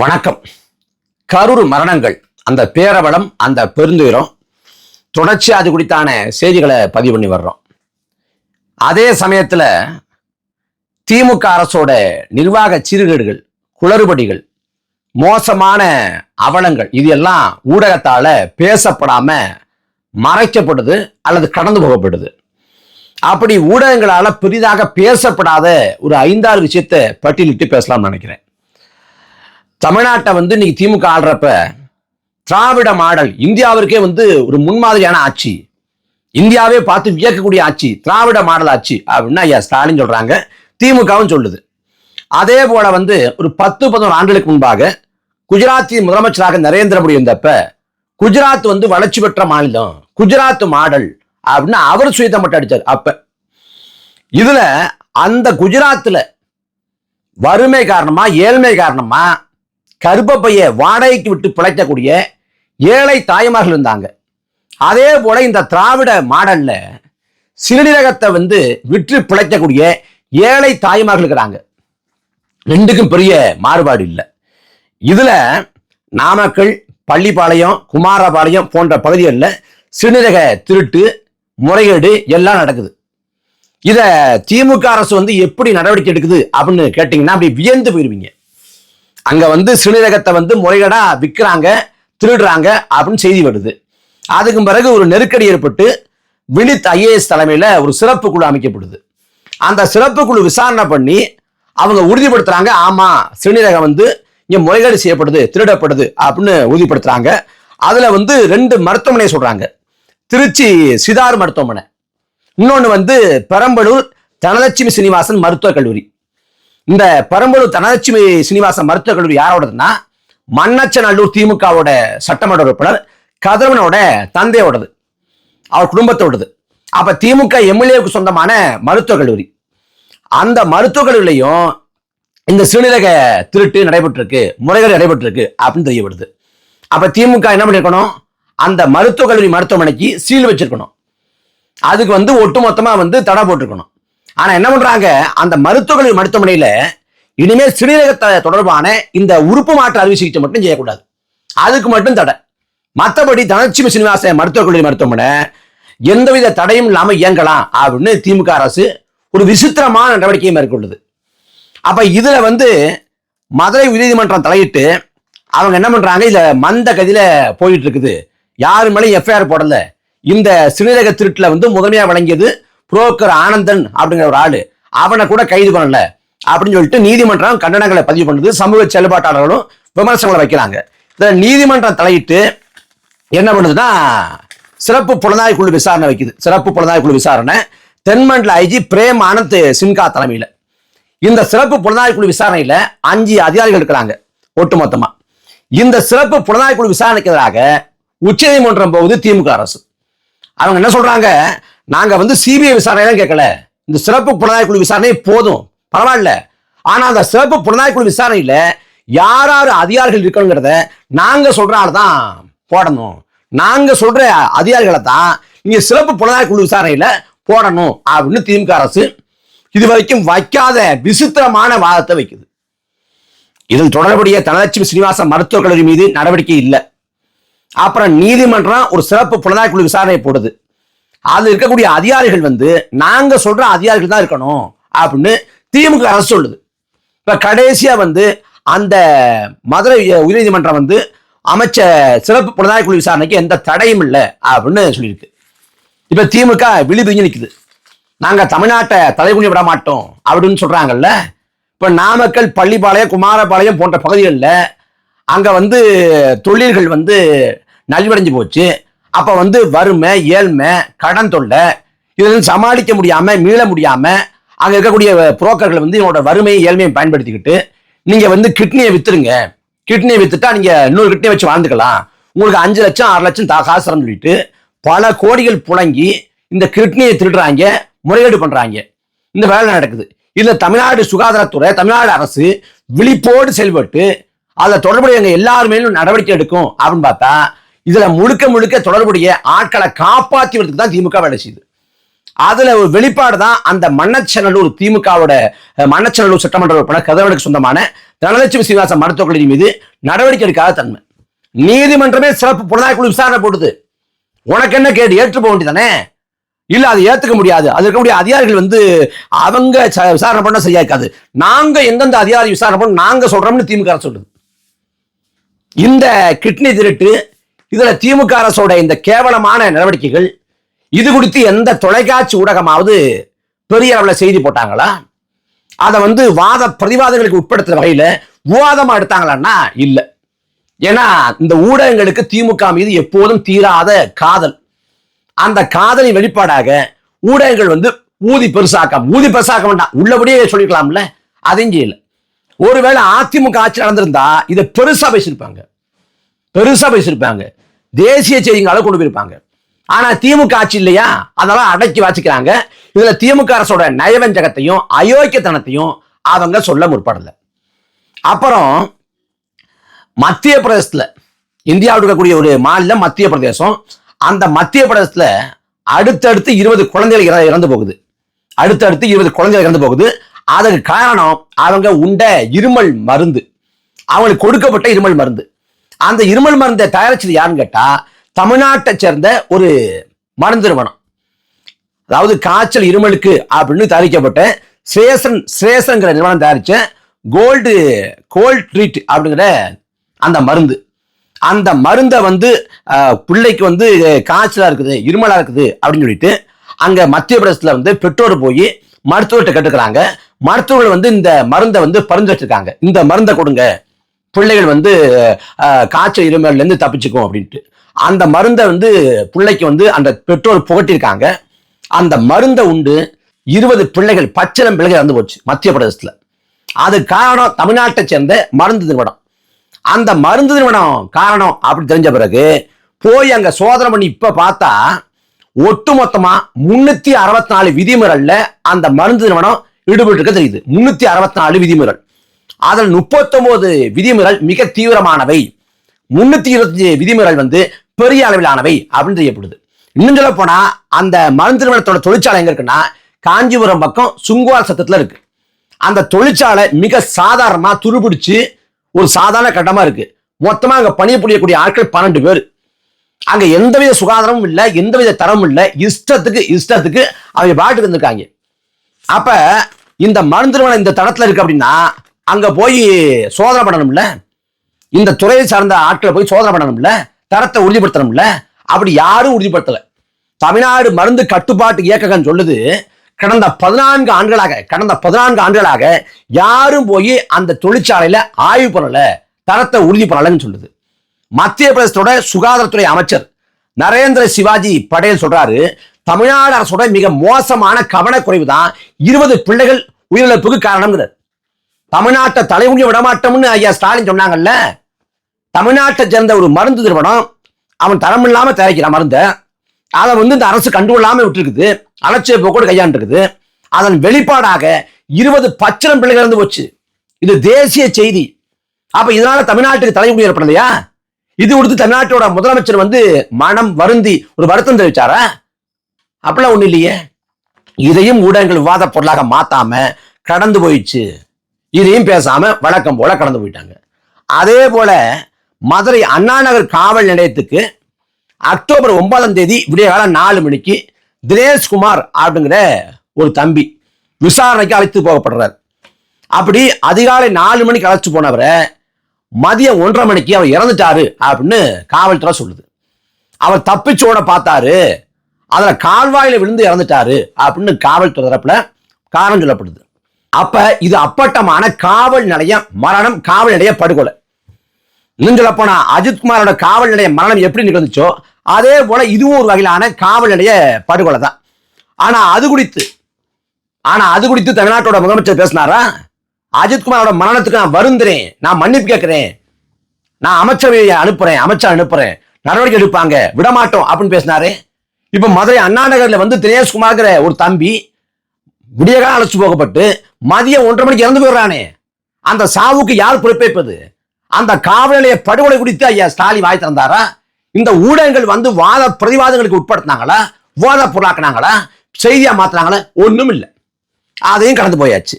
வணக்கம். கரூர் மரணங்கள் அந்த பேரவலம் அந்த பெருந்துயரம் தொடர்ச்சி அது குறித்தான செய்திகளை பதிவு பண்ணி வர்றோம். அதே சமயத்தில் திமுக அரசோட நிர்வாக சீர்கேடுகள் குளறுபடிகள் மோசமான அவலங்கள் இது எல்லாம் ஊடகத்தால் பேசப்படாம மறைக்கப்படுது அல்லது கடந்து போகப்படுது அப்படி ஊடகங்களால் பெரிதாக பேசப்படாத ஒரு ஐந்தாறு விஷயத்தை பட்டியலிட்டு பேசலாம்னு நினைக்கிறேன். தமிழ்நாட்டை வந்து இன்னைக்கு திமுக ஆடுறப்ப திராவிட மாடல் இந்தியாவிற்கே வந்து ஒரு முன்மாதிரியான ஆட்சி. இந்தியாவே பார்த்து வியக்கக்கூடிய ஆட்சி திராவிட மாடல் ஆட்சி அப்படின்னு ஐயா ஸ்டாலின் சொல்றாங்க திமுகவும் சொல்லுது. அதே போல வந்து ஒரு பத்து பதினோரு ஆண்டுகளுக்கு முன்பாக குஜராத்தின் முதலமைச்சராக நரேந்திர மோடி வந்தப்ப குஜராத் வந்து வளர்ச்சி பெற்ற மாநிலம் குஜராத் மாடல் அப்படின்னு அவர் சுயத்தை மட்டும் அடித்தார் அப்ப. இதுல அந்த குஜராத்தில் வறுமை காரணமா ஏழ்மை காரணமா கருப்பப்பைய வாடகைக்கு விட்டு பிழைக்கக்கூடிய ஏழை தாய்மார்கள் இருந்தாங்க. அதே போல இந்த திராவிட மாடல்ல சிறுநீரகத்தை வந்து விற்று பிழைக்கக்கூடிய ஏழை தாய்மார்கள் இருக்கிறாங்க. ரெண்டுக்கும் பெரிய மாறுபாடு இல்லை. இதுல நாமக்கல் பள்ளிப்பாளையம் குமாரபாளையம் போன்ற பகுதிகளில் சிறுநீரக திருட்டு முறைகேடு எல்லாம் நடக்குது. இத திமுக அரசு வந்து எப்படி நடவடிக்கை எடுக்குது அப்படின்னு கேட்டீங்கன்னா அப்படி வியந்து போயிருவீங்க. அங்க வந்து சிறுநீரகத்தை வந்து முறைகேடா விற்கிறாங்க திருடுறாங்க அப்படின்னு செய்தி வருது. அதுக்கு பிறகு ஒரு நெருக்கடி ஏற்பட்டு வினித் ஐஏஎஸ் தலைமையில ஒரு சிறப்பு குழு அமைக்கப்படுது. அந்த சிறப்பு குழு விசாரணை பண்ணி அவங்க உறுதிப்படுத்துறாங்க ஆமா சிறுநீரகம் வந்து இங்க முறைகேடு செய்யப்படுது திருடப்படுது அப்படின்னு உறுதிப்படுத்துறாங்க. அதுல வந்து ரெண்டு மருத்துவமனை சொல்றாங்க. திருச்சி சிதார் மருத்துவமனை. இன்னொன்று வந்து பெரம்பலூர் தனலட்சுமி சீனிவாசன் மருத்துவக் கல்லூரி. இந்த பெரம்பலூர் தனலட்சுமி சீனிவாசன் மருத்துவக் கல்லூரி யாரோடதுன்னா மன்னச்சநல்லூர் திமுகவோட சட்டமன்ற உறுப்பினர் கதிரவனோட தந்தையோடது. அவர் குடும்பத்தோடது. அப்ப திமுக எம்எல்ஏவுக்கு சொந்தமான மருத்துவக் கல்லூரி. அந்த மருத்துவக் கல்லூரிலையும் இந்த சிறுநீரக திருட்டு நடைபெற்றிருக்கு முறைகள் நடைபெற்றிருக்கு அப்படின்னு தெரியப்படுது. அப்ப திமுக என்ன பண்ணிருக்கணும்? அந்த மருத்துவக் கல்லூரி மருத்துவமனைக்கு சீல் வச்சிருக்கணும். அதுக்கு வந்து ஒட்டுமொத்தமா வந்து தடை போட்டிருக்கணும். ஆனா என்ன பண்றாங்க? அந்த மருத்துவக் மருத்துவமனையில இனிமேல் சிறுநீரகத்தை தொடர்பான இந்த உறுப்பு மாற்று அறுவை சிகிச்சை மட்டும் செய்யக்கூடாது. அதுக்கு மட்டும் தடை. மற்றபடி தனலட்சுமி சீனிவாச மருத்துவக் கல்லூரி மருத்துவமனை எந்தவித தடையும் இல்லாமல் இயங்கலாம் அப்படின்னு திமுக அரசு ஒரு விசித்திரமான நடவடிக்கையை மேற்கொள்ளுது. அப்ப இதுல வந்து மதுரை உயர்நீதிமன்றம் தலையிட்டு அவங்க என்ன பண்றாங்க? இதுல மந்த கதியில போயிட்டு இருக்குது. யாரு மேலேயும் எஃப்ஐஆர் போடல. இந்த சிறுநீரக திருட்டுல வந்து முதன்மையா வழங்கியது புரோக்கர் ஆனந்தன் அப்படிங்கிற ஒரு ஆளு. அவனை கூட கைது பண்ணல. அப்படின்னு சொல்லிட்டு நீதிமன்றம் கண்டனங்களை பதிவு பண்ணுது. சமூக செயல்பாட்டாளர்களும் விமர்சனங்களை வைக்கிறாங்க. இதில் நீதிமன்றம் தலையிட்டு என்ன பண்ணுதுன்னா சிறப்பு புலனாய்வு குழு விசாரணை வைக்குது. சிறப்பு புலனாய்வு குழு விசாரணை. தென்மண்டல ஐஜி பிரேம் ஆனந்த் சின்கா தலைமையில். இந்த சிறப்பு புலனாய்வு குழு விசாரணையில் அஞ்சு அதிகாரிகள் இருக்கிறாங்க ஒட்டுமொத்தமாக இந்த சிறப்பு புலனாய்வு குழு விசாரணைக்கு எதிராக உச்சநீதிமன்றம் போகுது திமுக அரசு. அவங்க என்ன சொல்றாங்க? நாங்க வந்து சிபிஐ விசாரணை தான் கேட்கல. இந்த சிறப்பு புலனாய்வு குழு விசாரணை போதும். பரவாயில்ல. ஆனா அந்த சிறப்பு புலனாய்வு குழு விசாரணையில யார் யார் அதிகாரிகள் இருக்கணுங்கிறத நாங்க சொல்ற தான் போடணும். நாங்க சொல்ற அதிகாரிகளை தான் நீங்க சிறப்பு புலனாய்வு குழு விசாரணையில போடணும் அப்படின்னு திமுக அரசு இது வரைக்கும் வைக்காத விசித்திரமான வாதத்தை வைக்குது. இதில் தொடர்புடைய தனலட்சுமி ஸ்ரீனிவாசன் மருத்துவக் கல்லூரி மீது நடவடிக்கை இல்லை. அப்புறம் நீதிமன்றம் ஒரு சிறப்பு புலனாய்வு குழு விசாரணை போடுது. அது இருக்கக்கூடிய அதிகாரிகள் வந்து நாங்க சொல்ற அதிகாரிகள் தான் இருக்கணும் அப்படின்னு திமுக அரசு சொல்லுது. இப்ப கடைசியா வந்து அந்த மதுரை உயர்நீதிமன்றம் வந்து அமைச்ச சிறப்பு புலனாய்வு குழு விசாரணைக்கு எந்த தடையும் இல்லை அப்படின்னு சொல்லியிருக்கு. இப்ப திமுக விழிபிஞ்சு நிற்குது நாங்க தமிழ்நாட்டை தலைகுனி விட மாட்டோம் அப்படின்னு சொல்றாங்கல்ல. இப்ப நாமக்கல் பள்ளிப்பாளையம் குமாரபாளையம் போன்ற பகுதிகளில் அங்க வந்து தொழில்கள் வந்து நலிவடைஞ்சு போச்சு. அப்ப வந்து வறுமை ஏழ்மை கடன் தொல்லை இதில் சமாளிக்க முடியாம மீள முடியாம அங்க இருக்கக்கூடிய புரோக்கர்கள் வந்து இவனோட வறுமையை ஏழ்மையை பயன்படுத்திக்கிட்டு நீங்க வந்து கிட்னியை வித்துருங்க. கிட்னியை வித்துட்டா நீங்க இன்னொரு கிட்னியை வச்சு வாழ்ந்துக்கலாம். உங்களுக்கு அஞ்சு லட்சம் ஆறு லட்சம் தா காசுறன்னு சொல்லிட்டு பல கோடிகள் புழங்கி இந்த கிட்னியை திருடுறாங்க முறைகேடு பண்றாங்க. இந்த வேலை நடக்குது. இதுல தமிழ்நாடு சுகாதாரத்துறை தமிழ்நாடு அரசு விழிப்போடு செயல்பட்டு அதில் தொடர்புடைய எல்லாருமே நடவடிக்கை எடுக்கும் அப்படின்னு பார்த்தா இதுல முழுக்க முழுக்க தொடர்புடைய ஆட்களை காப்பாற்றுவதற்கு தான் திமுக வேலை செய்யுது. அதுல ஒரு வெளிப்பாடு தான் அந்த மன்னச்சநல்லூர் திமுகவோட மன்னச்சநல்லூர் சட்டமன்ற உறுப்பினர் கதிரவனுக்கு சொந்தமான தனலட்சுமி சீனிவாசன் மருத்துவக் கல்லூரி மீது நடவடிக்கை எடுக்காத தன்மை. நீதிமன்றமே சிறப்பு புலனாய்வு குழு விசாரணை போடுது. உனக்கு என்ன கேடு? ஏற்று போக வேண்டியதானே? இல்ல அதை ஏத்துக்க முடியாது. அது இருக்கக்கூடிய அதிகாரிகள் வந்து அவங்க ச- விசாரணை பண்ண சரியா இருக்காது நாங்க எந்தெந்த அதிகாரி விசாரணை பண்ண நாங்க சொல்றோம்னு திமுக சொல்றது இந்த கிட்னி திருட்டு இதுல திமுக அரசோட இந்த கேவலமான நடவடிக்கைகள் இது குறித்து எந்த தொலைக்காட்சி ஊடகமாவது பெரிய அளவில் செய்தி போட்டாங்களா? அதை வந்து வாத பிரதிவாதங்களுக்கு உட்படுத்துற வகையில விவாதமா எடுத்தாங்களான்னா இல்லை. ஏன்னா இந்த ஊடகங்களுக்கு திமுக மீது எப்போதும் தீராத காதல். அந்த காதலின் வெளிப்பாடாக ஊடகங்கள் வந்து ஊதி பெருசாக்கம் ஊதி பெருசாக்க வேண்டாம் உள்ளபடியே சொல்லிக்கலாம்ல? அதையும் செய்யல ஒருவேளை அதிமுக ஆட்சி நடந்திருந்தா இதை பெருசா பேசியிருப்பாங்க. பெருசா பேசியிருப்பாங்க. தேசிய செய்திகளை கொண்டு போயிருப்பாங்க. ஆனா திமுக ஆட்சி இல்லையா? அதெல்லாம் அடக்கி வச்சுக்கிறாங்க இதுல திமுக அரசோட நயவஞ்சகத்தையும் அயோக்கியத்தனத்தையும் அவங்க சொல்ல முற்படல. அப்புறம் மத்திய பிரதேசத்துல இந்தியாவில் இருக்கக்கூடிய ஒரு மாநிலம் மத்திய பிரதேசம் அந்த மத்திய பிரதேசத்துல அடுத்தடுத்து இருபது குழந்தைகள் இற- இறந்து போகுது. அடுத்தடுத்து இருபது குழந்தைகள் இறந்து போகுது. அதற்கு காரணம் அவங்க உண்ட இருமல் மருந்து. அவங்களுக்கு கொடுக்கப்பட்ட இருமல் மருந்து. அந்த இருமல் மருந்தை தயாரிச்சது யாருன்னு கேட்டா தமிழ்நாட்டை சேர்ந்த ஒரு மருந்து நிறுவனம். அதாவது காய்ச்சல் இருமலுக்கு அப்படின்னு தயாரிக்கப்பட்ட ஸ்ரேசன் ஸ்ரேசன்கிற நிறுவனம் தயாரிச்ச கோல்டு கோல்ட் ட்ரீட் அப்படிங்கிற அந்த மருந்து. அந்த மருந்தை வந்து பிள்ளைக்கு வந்து காய்ச்சலாக இருக்குது இருமலாக இருக்குது அப்படின்னு சொல்லிட்டு அங்கே மத்திய பிரதேசத்தில் வந்து பெற்றோர் போய் மருத்துவர்கிட்ட கேட்டுக்கிறாங்க. மருத்துவர்கள் வந்து இந்த மருந்தை வந்து பரிந்துரைச்சிருக்காங்க. இந்த மருந்தை கொடுங்க. பிள்ளைகள் வந்து காய்ச்சல் இருமல்லேருந்து தப்பிச்சுக்கும் அப்படின்ட்டு. அந்த மருந்தை வந்து பிள்ளைக்கு வந்து அந்த பெற்றோர் புகட்டியிருக்காங்க. அந்த மருந்தை உண்டு இருபது பிள்ளைகள் பச்சிலம் பிள்ளைகள் இறந்து போச்சு மத்திய பிரதேசத்தில். அது காரணம் தமிழ்நாட்டை சேர்ந்த மருந்து நிறுவனம். அந்த மருந்து நிறுவனம் காரணம் அப்படி தெரிஞ்ச பிறகு போய் அங்கே சோதனை பண்ணி இப்போ பார்த்தா ஒட்டுமொத்தமா முந்நூற்றி அறுபத்தி நாலு விதிமுறைகளில் அந்த மருந்து நிறுவனம் ஈடுபட்டு இருக்க தெரியுது. முந்நூற்றி அறுபத்தி நாலு விதிமுறைகள். அதில் முப்பத்தொன்பது விதிமுறைகள் மிக தீவிரமானவை. முன்னூத்தி இருபத்தஞ்சு விதிமுறைகள் வந்து பெரிய அளவிலானவை அப்படின்னு தெரியப்படுது. இன்னும் சொல்ல போனா அந்த மருந்து நிறுவனத்தோட தொழிற்சாலை எங்க இருக்குன்னா காஞ்சிபுரம் பக்கம் சுங்குவார் சத்தத்துல இருக்கு. அந்த தொழிற்சாலை மிக சாதாரணமா துருபிடிச்சு ஒரு சாதாரண கட்டமா இருக்கு. மொத்தமா அங்க பணிபுரியக்கூடிய ஆட்கள் பன்னெண்டு பேர். அங்க எந்தவித சுகாதாரமும் இல்லை எந்தவித தரமும் இல்லை. இஷ்டத்துக்கு இஷ்டத்துக்கு அவங்க பாட்டுக்கு இருந்திருக்காங்க. அப்ப இந்த மருந்து நிறுவனம் இந்த தடத்துல இருக்கு அப்படின்னா அங்கே போய் சோதனை பண்ணணும்ல? இந்த துறையை சார்ந்த ஆட்களை போய் சோதனை பண்ணணும்ல? தரத்தை உறுதிப்படுத்தணும்ல? அப்படி யாரும் உறுதிப்படுத்தலை. தமிழ்நாடு மருந்து கட்டுப்பாட்டு இயக்ககம் சொல்லுது கடந்த பதினான்கு ஆண்டுகளாக கடந்த பதினான்கு ஆண்டுகளாக யாரும் போய் அந்த தொழிற்சாலையில ஆய்வு பண்ணல தரத்தை உறுதி பண்ணலன்னு சொல்லுது. மத்திய பிரதேசத்தோட சுகாதாரத்துறை அமைச்சர் நரேந்திர சிவாஜி படேல் சொல்றாரு தமிழ்நாடு அரசோட மிக மோசமான கவனக்குறைவு தான் இருபது பிள்ளைகள் உயிரிழப்புக்கு காரணம்ங்கிறார். தமிழ்நாட்டை தலைமுடிய விடமாட்டோம்னு ஐயா ஸ்டாலின் சொன்னாங்கல்ல? தமிழ்நாட்டை சேர்ந்த ஒரு மருந்து நிறுவனம் அவன் தரம் இல்லாமல் தயாரிக்கிறான் மருந்தை. அதை வந்து இந்த அரசு கண்டுகொள்ளாமல் விட்டுருக்குது. அலட்சிய போக்கோடு கையாண்டுருக்குது. அதன் வெளிப்பாடாக இருபது பச்சிலம் பிள்ளைகள் இருந்து போச்சு. இது தேசிய செய்தி. அப்ப இதனால தமிழ்நாட்டுக்கு தலைமுடி ஏற்படலையா? இது கொடுத்து தமிழ்நாட்டோட முதலமைச்சர் வந்து மனம் வருந்தி ஒரு வருத்தம் தெரிவிச்சாரா? அப்படிலாம் ஒன்றும் இல்லையே. இதையும் ஊடகங்கள் விவாத பொருளாக மாத்தாம கடந்து போயிடுச்சு. இதையும் பேசாம வழக்கம் போல கடந்து போயிட்டாங்க. அதே போல மதுரை அண்ணாநகர் காவல் நிலையத்துக்கு அக்டோபர் ஒன்பதாம் தேதி விடியகாலம் நாலு மணிக்கு தினேஷ்குமார் அப்படிங்கிற ஒரு தம்பி விசாரணைக்கு அழைத்து போகப்படுறார். அப்படி அதிகாலை நாலு மணிக்கு அழைச்சு போனவரை மதியம் ஒன்றரை மணிக்கு அவர் இறந்துட்டாரு அப்படின்னு காவல்துறை சொல்லுது. அவர் தப்பிச்சோட பார்த்தாரு. அதில் கால்வாயில் விழுந்து இறந்துட்டாரு அப்படின்னு காவல்துறை தரப்புல காரணம் சொல்லப்படுது. அப்ப இது அப்பட்டமான காவல் நிலையம் மரணம் காவல் நிலைய படுகொலை. இன்னும் சொல்ல போனா அஜித்குமாரோட காவல் நிலைய மரணம் எப்படி நிகழ்ந்துச்சோ அதே போல இதுவும் ஒரு வகையிலான காவல் நிலைய படுகொலை தான். ஆனா அது குறித்து ஆனா அது குறித்து தமிழ்நாட்டோட முதலமைச்சர் பேசினாரா? அஜித்குமாரோட மரணத்துக்கு நான் வருந்துறேன் நான் மன்னிப்பு கேட்கிறேன். நான் அமைச்சரவையை அனுப்புறேன் அமைச்சர் அனுப்புறேன். நடவடிக்கை எடுப்பாங்க விடமாட்டோம் அப்படின்னு பேசினாரு. இப்ப மதுரை அண்ணா நகர்ல வந்து தினேஷ்குமார்ங்கிற ஒரு தம்பி விடியகாலம் அழைச்சி போகப்பட்டு மதியம் ஒன்றரை மணிக்கு இறந்து போயிடுறானே. அந்த சாவுக்கு யார் பொறுப்பேற்பது? அந்த காவல்நிலைய படுகொலை குறித்து ஐயா ஸ்டாலின் வாய் திறந்தாரா? இந்த ஊடகங்கள் வந்து வாத பிரதிவாதங்களுக்கு உட்படுத்தினாங்களா? வாத பொருளாக்குனாங்களா? செய்தியா மாத்தினாங்களா? ஒன்றும் இல்லை அதையும் கடந்து போயாச்சு.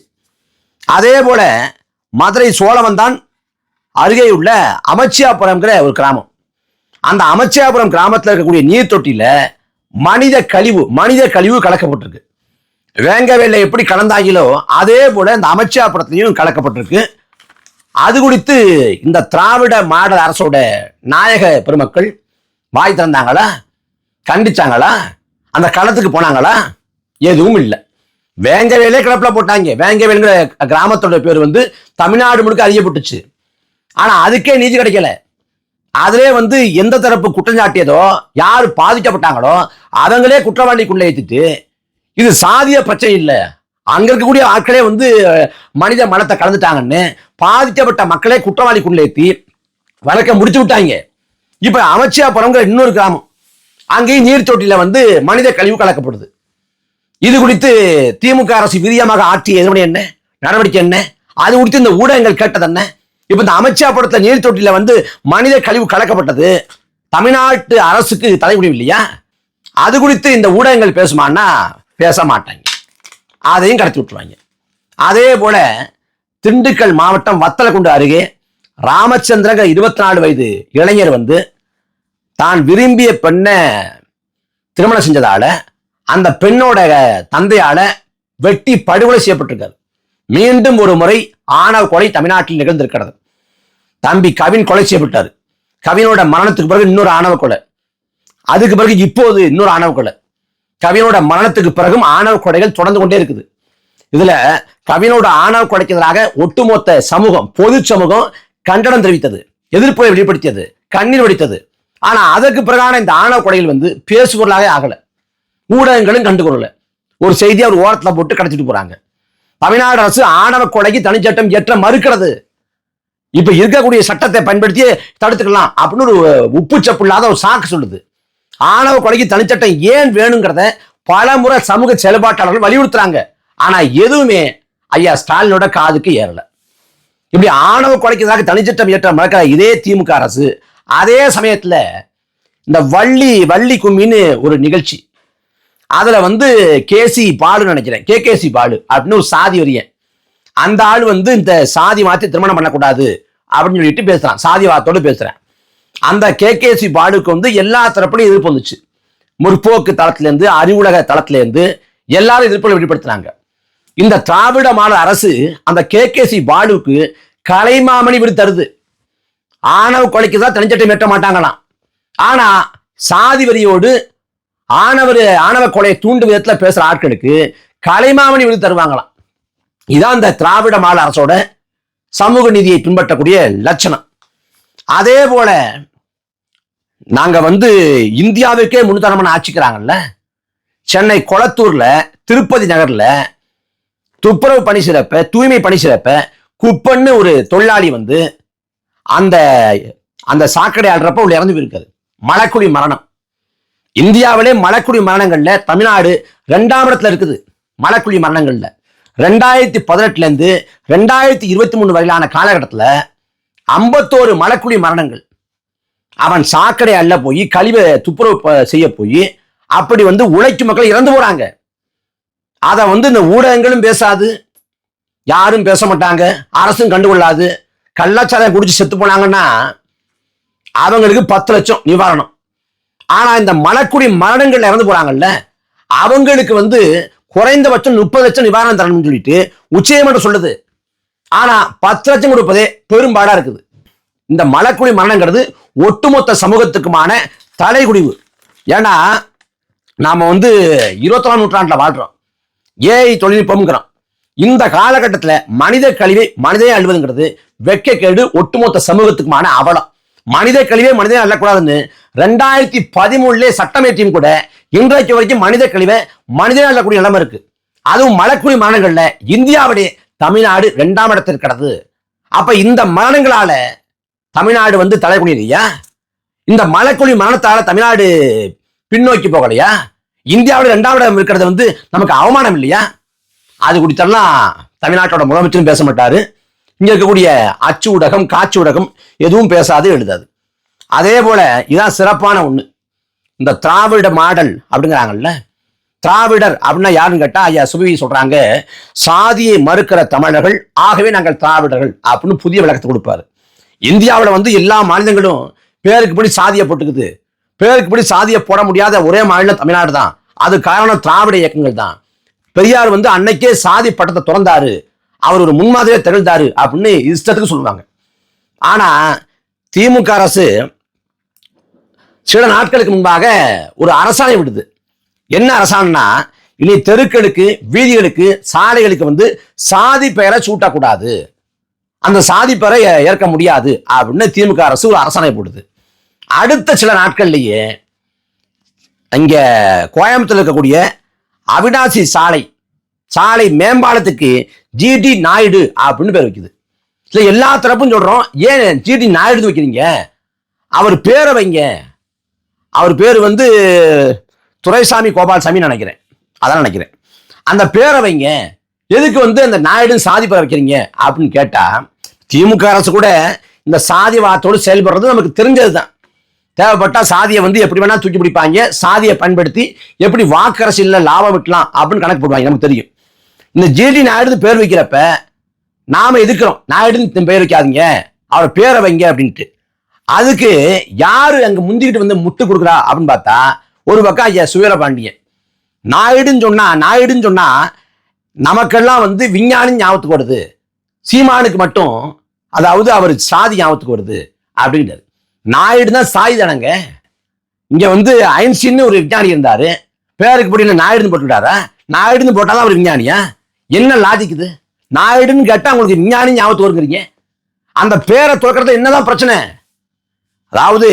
அதே போல மதுரை சோழவந்தான் அருகே உள்ள அமைச்சியாபுரம்ங்கிற ஒரு கிராமம். அந்த அமைச்சியாபுரம் கிராமத்தில் இருக்கக்கூடிய நீர் தொட்டியில மனித கழிவு மனித கழிவு கலக்கப்பட்டிருக்கு. வேங்கவேல எப்படி கலந்தாங்களோ அதே போல இந்த படத்திலையும் கலக்கப்பட்டிருக்கு. அது குறித்து இந்த திராவிட மாடல் அரசோட நாயக பெருமக்கள் வாய் திறந்தாங்களா? கண்டிச்சாங்களா? அந்த களத்துக்கு போனாங்களா? எதுவும் இல்லை. வேங்கவேலே கிளப்பில் போட்டாங்க. வேங்கவேலுங்கிற கிராமத்தோட பேர் வந்து தமிழ்நாடு முழுக்க அறியப்பட்டுச்சு. ஆனால் அதுக்கே நீதி கிடைக்கல. அதிலே வந்து எந்த தரப்பு குற்றம் சாட்டியதோ யார் பாதிக்கப்பட்டாங்களோ அவங்களே குற்றவாளிக்குள்ளே ஏற்றிட்டு இது சாதிய பிரச்சனை இல்லை. அங்க இருக்கக்கூடிய ஆட்களே வந்து மனித மனத்தை கலந்துட்டாங்கன்னு பாதிக்கப்பட்ட மக்களே குற்றவாளிக்குள்ளேத்தி வழக்க முடிச்சு விட்டாங்க. இப்ப அமைச்சியாபுரம்ங்கிற இன்னொரு கிராமம். அங்கேயும் நீர்த்தொட்டியில வந்து மனித கழிவு கலக்கப்படுது. இது குறித்து திமுக அரசு வீரியமாக ஆற்றிய எதிர்வினை என்ன? நடவடிக்கை என்ன? அது குறித்து இந்த ஊடகங்கள் கேட்டது என்ன? இப்ப இந்த அமைச்சாபுரத்துல நீர்த்தொட்டியில வந்து மனித கழிவு கலக்கப்பட்டது தமிழ்நாட்டு அரசுக்கு தலைமுடிவு இல்லையா அது குறித்து இந்த ஊடகங்கள் பேசுமான்னா பேச மாட்டாங்க அதையும் கடத்தி விட்டுருவாங்க. அதே போல திண்டுக்கல் மாவட்டம் வத்தலக்குண்டு அருகே ராமச்சந்திரங்க இருபத்தி நாலு வயது இளைஞர் வந்து தான் விரும்பிய பெண்ணை திருமணம் செஞ்சதால அந்த பெண்ணோட தந்தையால வெட்டி படுகொலை செய்யப்பட்டிருக்காரு. மீண்டும் ஒரு முறை ஆணவ கொலை தமிழ்நாட்டில் நிகழ்ந்திருக்கிறது. தம்பி கவின் கொலை செய்யப்பட்டார். கவினோட மரணத்துக்கு பிறகு இன்னொரு ஆணவ கொலை. அதுக்கு பிறகு இப்போது இன்னொரு ஆணவ கொலை. கவினோட மரணத்துக்கு பிறகும் ஆணவ கொலைகள் தொடர்ந்து கொண்டே இருக்குது. இதுல கவினோட ஆணவ கொடைக்கு எதிராக ஒட்டுமொத்த சமூகம் பொது சமூகம் கண்டனம் தெரிவித்தது. எதிர்ப்பை வெளிப்படுத்தியது கண்ணீர் வடித்தது. ஆனா அதற்கு பிறகான இந்த ஆணவ கொடைகள் வந்து பேசுபொருளாக ஆகல. ஊடகங்களும் கண்டுகொள்ளல. ஒரு செய்தியை அவர் ஓரத்தில் போட்டு கிடைச்சிட்டு போறாங்க. தமிழ்நாடு அரசு ஆணவ கொலைக்கு தனிச்சட்டம் ஏற்ற மறுக்கிறது. இப்ப இருக்கக்கூடிய சட்டத்தை பயன்படுத்தி தடுத்துக்கலாம் அப்படின்னு ஒரு உப்பு சப்பு இல்லாத ஒரு சாக்கு சொல்லுது. ஆணவ கொலைக்கு தனிச்சட்டம் ஏன் வேணுங்கிறத பல முறை சமூக செயல்பாட்டாளர்கள் வலியுறுத்துறாங்க. ஆனா எதுவுமே ஐயா ஸ்டாலினோட காதுக்கு ஏறல. இப்படி ஆணவ கொலைக்கிறதாக தனிச்சட்டம் ஏற்ற மறக்கிற இதே திமுக அரசு. அதே சமயத்துல இந்த வள்ளி வள்ளி கும்மின்னு ஒரு நிகழ்ச்சி. அதுல வந்து கேசி பாலு நினைக்கிறேன். கே கேசி பாலு அப்படின்னு ஒரு சாதி வரியன். அந்த ஆள் வந்து இந்த சாதி மாத்தி திருமணம் பண்ணக்கூடாது அப்படின்னு சொல்லிட்டு பேசுறான். சாதி வார்த்தோடு பேசுறேன். அந்த கேகேசி பாடுக்கு வந்து எல்லா தரப்புலையும் எதிர்ப்பு வந்துச்சு. முற்போக்கு தளத்திலேருந்து அறிவுலக தளத்திலேருந்து எல்லாரும் எதிர்ப்புகளை வெளிப்படுத்தினாங்க. இந்த திராவிட மாடல் அரசு அந்த கேகேசி கேசி கலைமாமணி விருது தருது. ஆணவ கொலைக்கு தான் தனிச்சட்டம் ஏற்ற மாட்டாங்களாம். ஆனா சாதி வரியோடு ஆணவர் ஆணவ கொலையை தூண்டும் விதத்துல பேசுற ஆட்களுக்கு கலைமாமணி விருது தருவாங்களாம். இதான் இந்த திராவிட மாடல் அரசோட சமூக நீதியை பின்பற்றக்கூடிய லட்சணம். அதே போல நாங்க வந்து இந்தியாவுக்கே முன்னுதாரணமான ஆட்சிக்கிறாங்கல்ல? சென்னை கொளத்தூர்ல திருப்பதி நகர்ல துப்புரவு பணி சிறப்ப தூய்மை பணி சிறப்ப குப்பன்னு ஒரு தொழிலாளி வந்து அந்த அந்த சாக்கடை ஆடுறப்ப உள்ள இறந்து போயிருக்காரு. மலக்குடி மரணம். இந்தியாவிலே மலக்குடி மரணங்கள்ல தமிழ்நாடு ரெண்டாம் இடத்துல இருக்குது. மலக்குடி மரணங்கள்ல. ரெண்டாயிரத்தி பதினெட்டுல இருந்து ரெண்டாயிரத்தி இருபத்தி மூணு வரையிலான காலகட்டத்தில் ஐம்பத்தோரு மலக்குடி மரணங்கள். அவன் சாக்கடை அள்ள போய் கழிவை துப்புரவு செய்ய போய் அப்படி வந்து உழைக்கும் மக்கள் இறந்து போறாங்க. அதை வந்து இந்த ஊடகங்களும் பேசாது யாரும் பேச மாட்டாங்க அரசும் கண்டுகொள்ளாது கள்ளச்சாராயம் குடிச்சு செத்து போனாங்கன்னா அவங்களுக்கு பத்து லட்சம் நிவாரணம். ஆனா இந்த மலக்குடி மரணங்கள் இறந்து போறாங்கல்ல அவங்களுக்கு வந்து குறைந்தபட்சம் முப்பது லட்சம் நிவாரணம் தரணும்னு சொல்லிட்டு உச்சநீதிமன்றம் சொல்லுது. ஆனா பத்து லட்சம் கொடுப்பதே பெரும்பாடா இருக்குது. இந்த மலக்குடி மரணங்கிறது ஒட்டுமொத்த சமூகத்துக்குமான தலைகுடிவு ஏன்னா நாம் வந்து இருபத்தொன்னாம் நூற்றாண்டில் வாழ்கிறோம் ஏஐ தொழில்நுட்பம்ங்கிறோம். இந்த காலகட்டத்தில் மனித கழிவை மனிதே அழுவதுங்கிறது வெட்கக்கேடு ஒட்டுமொத்த சமூகத்துக்குமான அவலம். மனித கழிவை மனிதே அள்ளக்கூடாதுன்னு ரெண்டாயிரத்தி பதிமூணுல சட்டமேற்றியும் கூட இன்றைக்கு வரைக்கும் மனித கழிவை மனிதே அள்ளக்கூடிய நிலைமை இருக்கு. அதுவும் மலக்குடி மாநிலங்களில் இந்தியாவிலே தமிழ்நாடு ரெண்டாம் இடத்தில் கிடது அப்ப இந்த மரணங்களால தமிழ்நாடு வந்து தலைகுனியா இந்த மலைக்குழி மரணத்தால தமிழ்நாடு பின்னோக்கி போகலையா? இந்தியாவில் ரெண்டாவது இடம் இருக்கிறது வந்து நமக்கு அவமானம் இல்லையா? அது குறித்தெல்லாம் தமிழ்நாட்டோட முதலமைச்சரும் பேச மாட்டாரு. இங்க இருக்கக்கூடிய அச்சு ஊடகம் காட்சி ஊடகம் எதுவும் பேசாது எழுதாது. அதே போல இதான் சிறப்பான ஒண்ணு. இந்த திராவிட மாடல் அப்படிங்கிறாங்கல்ல? திராவிடர் அப்படின்னா யாருன்னு கேட்டா ஐயா சுபவி சொல்றாங்க சாதியை மறுக்கிற தமிழர்கள் ஆகவே நாங்கள் திராவிடர்கள் அப்படின்னு புதிய விளக்கத்தை கொடுப்பாரு. இந்தியாவில் வந்து எல்லா மாநிலங்களும் பேருக்கு படி சாதியை போட்டுக்குது. பேருக்கு படி சாதியை போட முடியாத ஒரே மாநிலம் தமிழ்நாடு தான். அது காரணம் திராவிட இயக்கங்கள் தான். பெரியார் வந்து அன்னைக்கே சாதி பட்டத்தை திறந்தாரு. அவர் ஒரு முன்மாதிரியே திகழ்ந்தாரு அப்படின்னு இஷ்டத்துக்கு சொல்லுவாங்க. ஆனா திமுக அரசு சில நாட்களுக்கு முன்பாக ஒரு அரசாணை விடுது. என்ன அரசாணைனா இனி தெருக்களுக்கு வீதிகளுக்கு சாலைகளுக்கு வந்து சாதி பெயரை சூட்டக்கூடாது. அந்த சாதி ஏ- ஏற்க முடியாது அப்படின்னு திமுக அரசு ஒரு அரசாணை போடுது. அடுத்த சில நாட்கள்லேயே இங்கே கோயம்புத்தூர் இருக்கக்கூடிய அவினாசி சாலை சாலை மேம்பாலத்துக்கு ஜிடி நாயுடு அப்படின்னு பேர் வைக்குது. இல்லை எல்லா தரப்பும் சொல்கிறோம் ஏன் ஜிடி நாயுடு வைக்கிறீங்க? அவர் பேரை வைங்க. அவர் பேர் வந்து துரைசாமி கோபால்சாமி நினைக்கிறேன். அதான் நினைக்கிறேன். அந்த பேரை வைங்க. எதுக்கு வந்து அந்த நாயுடு சாதி பெற வைக்கிறீங்க? அப்படின்னு கேட்டா திமுக அரசு கூட இந்த சாதி வார்த்தையோடு செயல்படுறது நமக்கு தெரிஞ்சது தான் தேவைப்பட்டா சாதியை வந்து எப்படி வேணா தூக்கி பிடிப்பாங்க சாதியை பயன்படுத்தி எப்படி வாக்கரசியல்ல லாபம் விட்டலாம் அப்படின்னு கணக்கு போடுவாங்க நமக்கு தெரியும். இந்த ஜிடி நாயுடு பேர் வைக்கிறப்ப நாம எதிர்க்கிறோம் நாயுடுன்னு பேர் வைக்காதீங்க அவர் பேரை வைங்க அப்படின்ட்டு. அதுக்கு யாரு அங்க முந்திக்கிட்டு வந்து முட்டு கொடுக்குறா அப்படின்னு பார்த்தா ஒரு பக்கம் ஐயா சுவீரபாண்டியன் நாயுடுன்னு சொன்னா நாயுடுன்னு சொன்னா நமக்கெல்லாம் வந்து விஞ்ஞானி ஞாபகத்துக்கு வருது. சீமானுக்கு மட்டும் அதாவது அவர் சாதி ஞாபகத்துக்கு வருது அப்படின்றாரு நாயுடு தான் சாதி தானங்க. இங்க வந்து ஐன்ஸ்டீன் ஒரு விஞ்ஞானி இருந்தாரு. பேருக்கு படி நாயுடுன்னு போட்டுட்டாரா நாயுடுன்னு போட்டாதான் அவர் விஞ்ஞானியா? என்ன லாஜிக் இது? நாயுடுன்னு கேட்டால் உங்களுக்கு விஞ்ஞானி ஞாபகத்துக்கு வருங்கிறீங்க. அந்த பேரை துறக்கிறது என்னதான் பிரச்சனை? அதாவது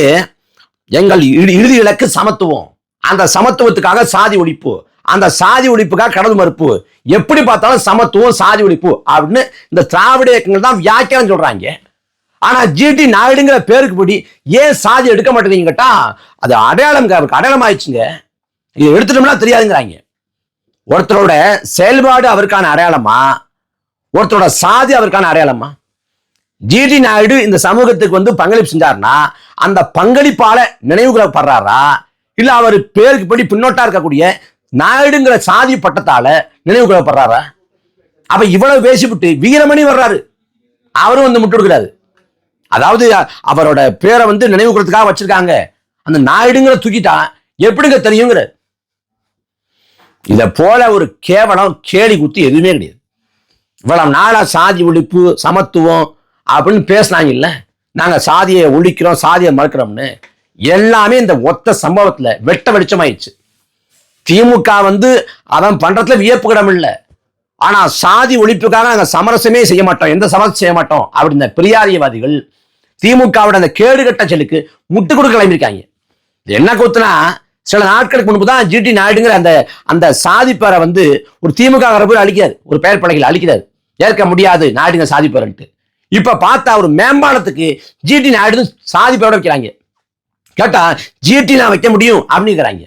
எங்கள் இறுதி இலக்கு சமத்துவம். அந்த சமத்துவத்துக்காக சாதி ஒழிப்பு. அந்த சாதி ஒழிப்புக்காக கடவுள் மறுப்பு. எப்படி பார்த்தாலும் சமத்துவம் சாதி ஒழிப்பு அப்படின்னு இந்த திராவிட இயக்கங்கள் தான் வியாக்கியானம் சொல்றாங்க. ஆனா ஜிடி நாயுடுங்கிற பேருக்கு படி ஏன் சாதி எடுக்க மாட்டேங்கிறீங்க கேட்டா அது அடையாளம் அவருக்கு அடையாளம் ஆயிடுச்சுங்க இது எடுத்துட்டோம்னா தெரியாதுங்கிறாங்க. ஒருத்தரோட செயல்பாடு அவருக்கான அடையாளமா? ஒருத்தரோட சாதி அவருக்கான அடையாளமா? ஜிடி நாயுடு இந்த சமூகத்துக்கு வந்து பங்களிப்பு செஞ்சாருன்னா அந்த பங்களிப்பால படுறாரா இல்ல அவர் பேருக்கு படி பின்னோட்டா இருக்கக்கூடிய நாயுடுங்கிற சாதி பட்டத்தால நினைவுகூரப்படுறாரா அப்ப இவ்வளவு பேசிவிட்டு வீரமணி வர்றாரு. அவரும் வந்து முட்டு கொடுக்குறாரு. அதாவது அவரோட பேரை வந்து நினைவு கூறதுக்காக வச்சிருக்காங்க. அந்த நாயுடுங்கிற தூக்கிட்டா எப்படிங்க தெரியுங்கிற? இத போல ஒரு கேவலம் கேலி குத்தி எதுவுமே கிடையாது. இவ்வளவு நாளா சாதி ஒழிப்பு சமத்துவம் அப்படின்னு பேசினாங்க இல்ல நாங்க சாதியை ஒழிக்கிறோம் சாதியை மறுக்கிறோம்னு. எல்லாமே இந்த ஒத்த சம்பவத்துல வெட்ட வெளிச்சமாயிடுச்சு. திமுக வந்து அவன் பண்றதுல வியப்புக்கிடம் இல்லை. ஆனா சாதி ஒழிப்புக்காக நாங்க சமரசமே செய்ய மாட்டோம். எந்த சமரசம் செய்ய மாட்டோம்? அப்படின்ற பெரியாரியவாதிகள் திமுகவோட அந்த கேடுகட்ட செலுக்கு முட்டு கொடுக்க கிளம்பியிருக்காங்க. என்ன கூத்துனா சில நாட்களுக்கு முன்பு தான் ஜிடி நாயுடுங்கிற அந்த அந்த சாதிப்பாரை வந்து ஒரு திமுக போய் அழிக்கிறார். ஒரு பெயர் பலகையில் அழிக்கிறார். ஏற்க முடியாது நாயுடுங்க சாதிப்பாருன்ட்டு. இப்ப பார்த்தா ஒரு மேம்பாலத்துக்கு ஜிடி நாயுடு சாதிப்பாரோட வைக்கிறாங்க. கேட்டா ஜிடி நான் வைக்க முடியும் அப்படிங்கிறாங்க.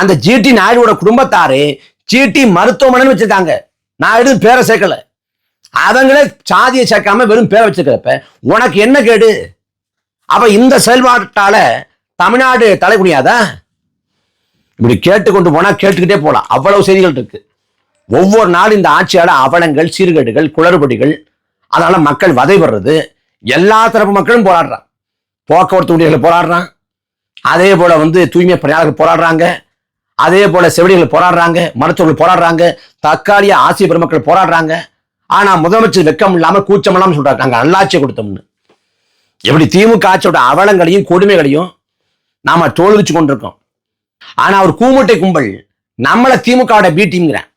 அந்த ஜிடி நாயுடுவோட குடும்பத்தாரு ஜிடி மருத்துவமனை வச்சிருக்காங்க. நாயுடு பேரை சேர்க்கல. அவங்களே சாதியை சேர்க்காம வெறும் பேரை வச்சிருக்கிறப்ப உனக்கு என்ன கேடு? அப்ப இந்த செயல்பாட்டால தமிழ்நாடு தலைக்குடியாதா இப்படி கேட்டுக்கொண்டு போனா கேட்டுக்கிட்டே போகலாம் அவ்வளவு செய்திகள் இருக்கு. ஒவ்வொரு நாளும் இந்த ஆட்சியால அவலங்கள் சீர்கேடுகள் குளறுபடிகள் அதனால மக்கள் வதைபடுறது எல்லா தரப்பு மக்களும் போராடுறான். போக்குவரத்து ஊழியர்கள் போராடுறான். அதே போல வந்து தூய்மை பணியாளர்கள் போராடுறாங்க. அதே போல செவிலியர்கள் போராடுறாங்க மருத்துவர்கள் போராடுறாங்க தற்காலிக ஆசிய பெருமக்கள் போராடுறாங்க. ஆனா முதலமைச்சர் வெக்கம் இல்லாம கூச்சம் இல்லாமல் சொல்றாங்க நாங்க நல்லாட்சியை கொடுத்தோம்னு. எப்படி திமுக ஆட்சியோட அவலங்களையும் கொடுமைகளையும் நாம தோல்விச்சு கொண்டிருக்கோம். ஆனா அவர் கூமுட்டை கும்பல் நம்மளை திமுகவோட பி டீம்ங்கிறேன்